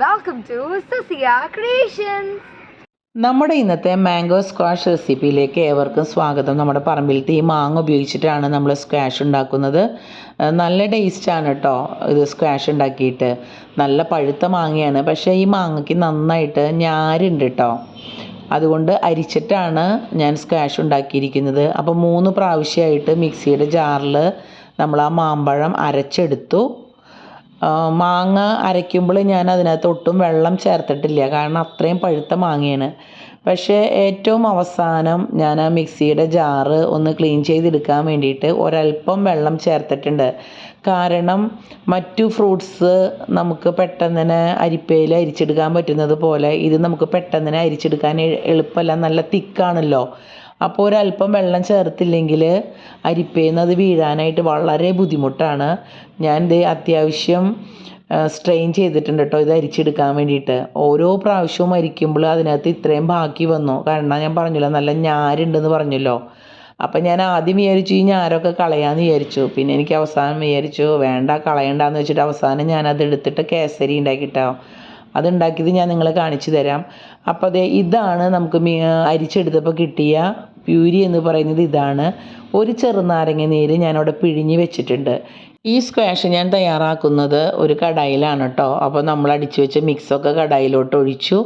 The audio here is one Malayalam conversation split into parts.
പ്രിയ ക്രിയേഷൻസ് നമ്മുടെ ഇന്നത്തെ മാംഗോ സ്ക്വാഷ് റെസിപ്പിയിലേക്ക് ഏവർക്കും സ്വാഗതം. നമ്മുടെ പറമ്പിലത്തെ ഈ മാങ്ങ ഉപയോഗിച്ചിട്ടാണ് നമ്മൾ സ്ക്വാഷ് ഉണ്ടാക്കുന്നത്. നല്ല ടേസ്റ്റാണ് കേട്ടോ ഇത് സ്ക്വാഷ് ഉണ്ടാക്കിയിട്ട്. നല്ല പഴുത്ത മാങ്ങയാണ്. പക്ഷേ ഈ മാങ്ങയ്ക്ക് നന്നായിട്ട് ഞാരുണ്ട് കേട്ടോ അതുകൊണ്ട് അരിച്ചിട്ടാണ് ഞാൻ സ്ക്വാഷ് ഉണ്ടാക്കിയിരിക്കുന്നത്. അപ്പോൾ മൂന്ന് പ്രാവശ്യമായിട്ട് മിക്സിയുടെ ജാറിൽ നമ്മൾ ആ മാമ്പഴം അരച്ചെടുത്തു. മാങ്ങ അരയ്ക്കുമ്പോൾ ഞാൻ അതിനകത്ത് ഒട്ടും വെള്ളം ചേർത്തിട്ടില്ല. കാരണം അത്രയും പഴുത്ത മാങ്ങയാണ്. പക്ഷേ ഏറ്റവും അവസാനം ഞാൻ ആ മിക്സിയുടെ ജാറ് ഒന്ന് ക്ലീൻ ചെയ്തെടുക്കാൻ വേണ്ടിയിട്ട് ഒരല്പം വെള്ളം ചേർത്തിട്ടുണ്ട്. കാരണം മറ്റു ഫ്രൂട്ട്സ് നമുക്ക് പെട്ടെന്ന് തന്നെ അരിപ്പയിൽ അരിച്ചെടുക്കാൻ പറ്റുന്നത് പോലെ ഇത് നമുക്ക് പെട്ടെന്ന് തന്നെ അരിച്ചെടുക്കാൻ എളുപ്പമല്ല. നല്ല തിക്കാണല്ലോ. അപ്പോൾ ഒരല്പം വെള്ളം ചേർത്തില്ലെങ്കിൽ അരിപ്പയിൽ അത് വീഴാനായിട്ട് വളരെ ബുദ്ധിമുട്ടാണ്. ഞാൻ ഇത് അത്യാവശ്യം സ്ട്രെയിൻ ചെയ്തിട്ടുണ്ട് കേട്ടോ ഇത് അരിച്ചെടുക്കാൻ വേണ്ടിയിട്ട്. ഓരോ പ്രാവശ്യവും അരിക്കുമ്പോൾ അതിനകത്ത് ഇത്രയും ബാക്കി വന്നു. കാരണം ഞാൻ പറഞ്ഞല്ലോ നല്ല ഞാരുണ്ടെന്ന് പറഞ്ഞല്ലോ. അപ്പം ഞാൻ ആദ്യം വിചാരിച്ചു ഈ ഞാരൊക്കെ കളയാമെന്ന് വിചാരിച്ചു. പിന്നെ എനിക്ക് അവസാനം വിചാരിച്ചു വേണ്ട കളയണ്ടെന്ന് വെച്ചിട്ട് അവസാനം ഞാൻ അത് എടുത്തിട്ട് കേസരി ഉണ്ടാക്കിയിട്ടോ അതുണ്ടാക്കിയത് ഞാൻ നിങ്ങളെ കാണിച്ചു തരാം. അപ്പോൾ അതെ ഇതാണ് നമുക്ക് അരിച്ചെടുത്തപ്പോൾ കിട്ടിയ പ്യൂരി എന്ന് പറയുന്നത് ഇതാണ്. ഒരു ചെറുനാരങ്ങ നീര് ഞാനവിടെ പിഴിഞ്ഞ് വെച്ചിട്ടുണ്ട്. ഈ സ്ക്വാഷ് ഞാൻ തയ്യാറാക്കുന്നത് ഒരു കടായിലാണ് കേട്ടോ അപ്പോൾ നമ്മൾ അടിച്ചു വെച്ച മിക്സൊക്കെ കടായിലോട്ട് ഒഴിച്ചു.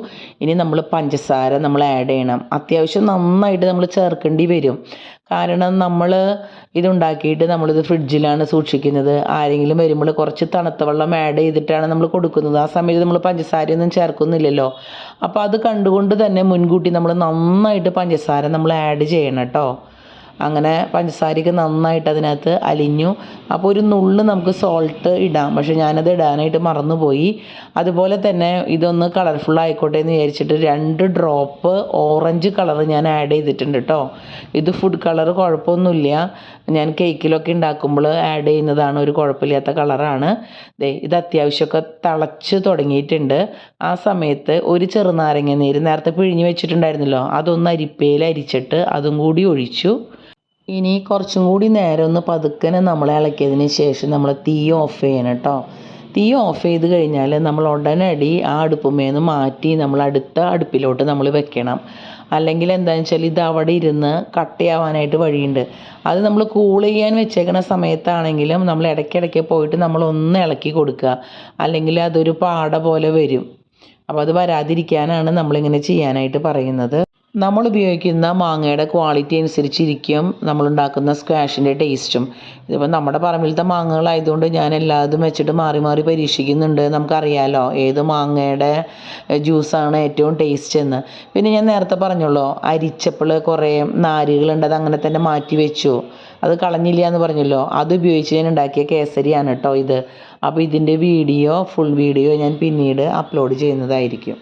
ഇനി നമ്മൾ പഞ്ചസാര നമ്മൾ ആഡ് ചെയ്യണം. അത്യാവശ്യം നന്നായിട്ട് നമ്മൾ ചേർക്കേണ്ടി വരും. കാരണം നമ്മൾ ഇതുണ്ടാക്കിയിട്ട് നമ്മളിത് ഫ്രിഡ്ജിലാണ് സൂക്ഷിക്കുന്നത്. ആരെങ്കിലും വരുമ്പോൾ കുറച്ച് തണുത്ത വെള്ളം ആഡ് ചെയ്തിട്ടാണ് നമ്മൾ കൊടുക്കുന്നത്. ആ സമയത്ത് നമ്മൾ പഞ്ചസാരയൊന്നും ചേർക്കുന്നില്ലല്ലോ. അപ്പോൾ അത് കണ്ടുകൊണ്ട് തന്നെ മുൻകൂട്ടി നമ്മൾ നന്നായിട്ട് പഞ്ചസാര നമ്മൾ ആഡ് ചെയ്യണം കേട്ടോ അങ്ങനെ പഞ്ചസാരയ്ക്ക് നന്നായിട്ട് അതിനകത്ത് അലിഞ്ഞു. അപ്പോൾ ഒരു നുള്ള് നമുക്ക് സോൾട്ട് ഇടാം. പക്ഷെ ഞാനത് ഇടാനായിട്ട് മറന്നുപോയി. അതുപോലെ തന്നെ ഇതൊന്ന് കളർഫുൾ ആയിക്കോട്ടെ എന്ന് വിചാരിച്ചിട്ട് രണ്ട് ഡ്രോപ്പ് ഓറഞ്ച് കളർ ഞാൻ ആഡ് ചെയ്തിട്ടുണ്ട് കേട്ടോ ഇത് ഫുഡ് കളർ കുഴപ്പമൊന്നുമില്ല. ഞാൻ കേക്കിലൊക്കെ ഉണ്ടാക്കുമ്പോൾ ആഡ് ചെയ്യുന്നതാണ് ഒരു കുഴപ്പമില്ലാത്ത കളറാണ് ദേ ഇത് അത്യാവശ്യമൊക്കെ തിളച്ച് തുടങ്ങിയിട്ടുണ്ട്. ആ സമയത്ത് ഒരു ചെറുനാരങ്ങ നീര് നേരത്തെ പിഴിഞ്ഞ് വെച്ചിട്ടുണ്ടായിരുന്നല്ലോ. അതൊന്ന് അരിപ്പയിൽ അരിച്ചിട്ട് അതും കൂടി ഒഴിച്ചു. ഇനി കുറച്ചും കൂടി നേരം ഒന്ന് പതുക്കനെ നമ്മൾ ഇളക്കിയതിന് ശേഷം നമ്മൾ തീ ഓഫ് ചെയ്യണം കേട്ടോ തീ ഓഫ് ചെയ്ത് കഴിഞ്ഞാൽ നമ്മൾ ഉടനടി ആ അടുപ്പുമേന്ന് മാറ്റി നമ്മൾ അടുത്ത അടുപ്പിലോട്ട് നമ്മൾ വെക്കണം. അല്ലെങ്കിൽ എന്താണെന്ന് വെച്ചാൽ ഇത് അവിടെ ഇരുന്ന് കട്ടയാവാനായിട്ട് വഴിയുണ്ട്. അത് നമ്മൾ കൂൾ ചെയ്യാൻ വെച്ചേക്കുന്ന സമയത്താണെങ്കിലും നമ്മൾ ഇടയ്ക്കിടയ്ക്ക് പോയിട്ട് നമ്മൾ ഒന്ന് ഇളക്കി കൊടുക്കുക. അല്ലെങ്കിൽ അതൊരു പാട പോലെ വരും. അപ്പോൾ അത് വരാതിരിക്കാനാണ് നമ്മളിങ്ങനെ ചെയ്യാനായിട്ട് പറയുന്നത്. നമ്മൾ ഉപയോഗിക്കുന്ന മാങ്ങയുടെ ക്വാളിറ്റി അനുസരിച്ചിരിക്കും നമ്മളുണ്ടാക്കുന്ന സ്ക്വാഷിന്റെ ടേസ്റ്റും ഇതിപ്പോൾ നമ്മുടെ പറമ്പിലത്തെ മാങ്ങകളായതുകൊണ്ട് ഞാൻ എല്ലാതും വെച്ചിട്ട് മാറി മാറി പരീക്ഷിക്കുന്നുണ്ട്. നമുക്കറിയാലോ ഏത് മാങ്ങയുടെ ജ്യൂസാണ് ഏറ്റവും ടേസ്റ്റ് എന്ന്. പിന്നെ ഞാൻ നേരത്തെ പറഞ്ഞല്ലോ അരിച്ചപ്പോൾ കുറേ നാരുകളുണ്ട് അത് അങ്ങനെ തന്നെ മാറ്റി വെച്ചു. അത് കളഞ്ഞില്ല എന്ന് പറഞ്ഞല്ലോ. അത് ഉപയോഗിച്ച് ഞാൻ ഉണ്ടാക്കിയ കേസരിയാണ് കേട്ടോ ഇത്. അപ്പോൾ ഇതിന്റെ വീഡിയോ ഫുൾ വീഡിയോ ഞാൻ പിന്നീട് അപ്ലോഡ് ചെയ്യുന്നതായിരിക്കും.